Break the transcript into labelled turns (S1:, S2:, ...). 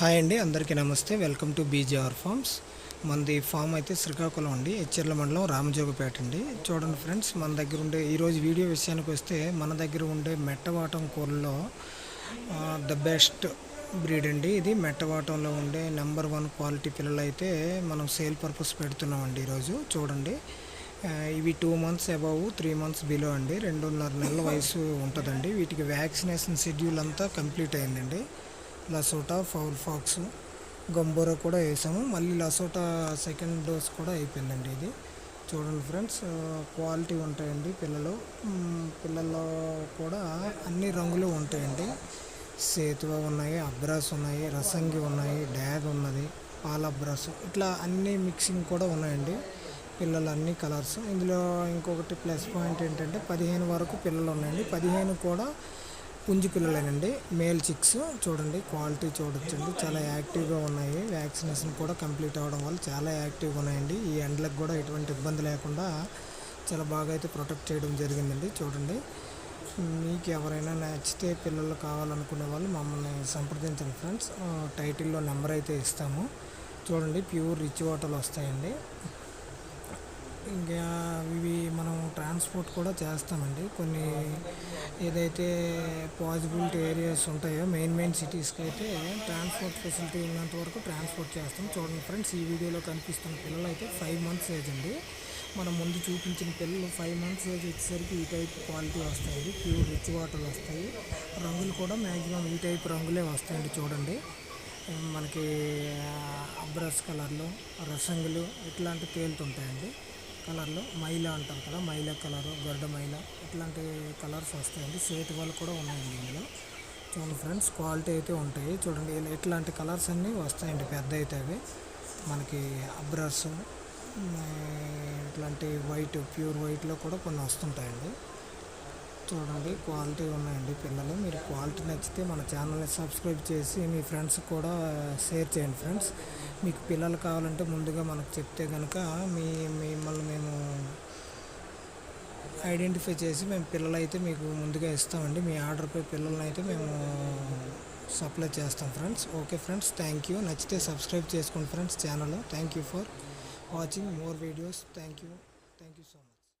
S1: Hi అండి అందరికీ నమస్తే. Welcome to BJR farms. మనది ఫామ్ అయితే శ్రీకాకుళం అండి హెచ్చర్ల మండలం రామజోగపేట అండి. చూడండి ఫ్రెండ్స్ మన దగ్గర ఉండే ఈరోజు వీడియో విషయానికి వస్తే మన దగ్గర ఉండే మెట్టవాటం కూరలో ద బెస్ట్ బ్రీడ్ అండి ఇది. మెట్టవాటంలో ఉండే నెంబర్ వన్ క్వాలిటీ పిల్లలు అయితే మనం సేల్ పర్పస్ పెడుతున్నామండి ఈరోజు. చూడండి ఇవి two months above three months below అండి. రెండున్నర నెలల వయసు ఉంటుందండి. వీటికి వ్యాక్సినేషన్ షెడ్యూల్ అంతా కంప్లీట్ అయిందండి. లసోటా ఫౌల్ ఫాక్స్ గంబోరా కూడా వేసాము. మళ్ళీ లసోటా సెకండ్ డోస్ కూడా అయిపోయిందండి ఇది. చూడండి ఫ్రెండ్స్ క్వాలిటీ ఉంటాయండి పిల్లలు. పిల్లల్లో కూడా అన్ని రంగులు ఉంటాయండి. సేతువ ఉన్నాయి అబ్రాస్ ఉన్నాయి రసంగి ఉన్నాయి డ్యాగ్ ఉన్నది పాల అబ్రాస్. ఇట్లా అన్ని మిక్సింగ్ కూడా ఉన్నాయండి పిల్లలు అన్ని కలర్స్ ఇందులో ఇంకొకటి ప్లస్ పాయింట్ ఏంటంటే పదిహేను వరకు పిల్లలు ఉన్నాయండి. పదిహేను కూడా పుంజు పిల్లలేనండి మేల్ చిక్స్ చూడండి క్వాలిటీ చూడొచ్చండి. చాలా యాక్టివ్గా ఉన్నాయి. వ్యాక్సినేషన్ కూడా కంప్లీట్ అవ్వడం వల్ల చాలా యాక్టివ్గా ఉన్నాయండి. ఈ ఎండలకు కూడా ఎటువంటి ఇబ్బంది లేకుండా చాలా బాగా అయితే ప్రొటెక్ట్ చేయడం జరిగిందండి. చూడండి. మీకు ఎవరైనా నచ్చితే పిల్లలు కావాలనుకునే వాళ్ళు మమ్మల్ని సంప్రదించండి ఫ్రెండ్స్. టైటిల్లో నెంబర్ అయితే ఇస్తాము. చూడండి ప్యూర్ రిచ్ వాటర్లు వస్తాయండి. ఇంకా ఇవి మనం ట్రాన్స్పోర్ట్ కూడా చేస్తామండి. కొన్ని ఏదైతే పాసిబిలిటీ ఏరియాస్ ఉంటాయో మెయిన్ మెయిన్ సిటీస్కి అయితే ట్రాన్స్పోర్ట్ ఫెసిలిటీ ఉన్నంత వరకు ట్రాన్స్పోర్ట్ చేస్తాం. చూడండి ఫ్రెండ్స్ ఈ వీడియోలో కనిపిస్తున్న పిల్లలు అయితే ఫైవ్ మంత్స్ ఏజ్ అండి. మనం ముందు చూపించిన పిల్లలు ఫైవ్ మంత్స్ ఏజ్ వచ్చేసరికి ఈ టైప్ క్వాలిటీ వస్తాయి ప్యూర్ రిచ్ వాటర్ వస్తాయి. రంగులు కూడా మ్యాక్సిమం ఈ టైప్ రంగులే వస్తాయండి చూడండి. మనకి అబ్రస్ కలర్లు రసంగులు ఇట్లాంటి తేలుతుంటాయండి. కలర్లో మైలా అంటారు కదా మైలా కలరు గొడ్డ మైల ఇట్లాంటి కలర్స్ వస్తాయండి. సేట్ వాళ్ళు కూడా ఉన్నాయండి ఇందులో. చూడండి ఫ్రెండ్స్ క్వాలిటీ అయితే ఉంటాయి. చూడండి ఇట్లాంటి కలర్స్ అన్నీ వస్తాయండి పెద్ద అయితే అవి. మనకి అబ్రస్ ఇట్లాంటి వైట్ ప్యూర్ వైట్లో కూడా కొన్ని వస్తుంటాయండి. చూడండి క్వాలిటీ ఉన్నాయండి పిల్లలు. మీరు క్వాలిటీ నచ్చితే మన ఛానల్ని సబ్స్క్రైబ్ చేసి మీ ఫ్రెండ్స్ కూడా షేర్ చేయండి ఫ్రెండ్స్. మీకు పిల్లలు కావాలంటే ముందుగా మనకు చెప్తే కనుక మీ మిమ్మల్ని మేము ఐడెంటిఫై చేసి మేము పిల్లలైతే మీకు ముందుగా ఇస్తామండి. మీ ఆర్డర్పై పిల్లల్ని అయితే మేము సప్లై చేస్తాం friends. Okay friends thank you. నచ్చితే సబ్స్క్రైబ్ చేసుకోండి friends channel. Thank you for watching more videos. Thank you. Thank you so much.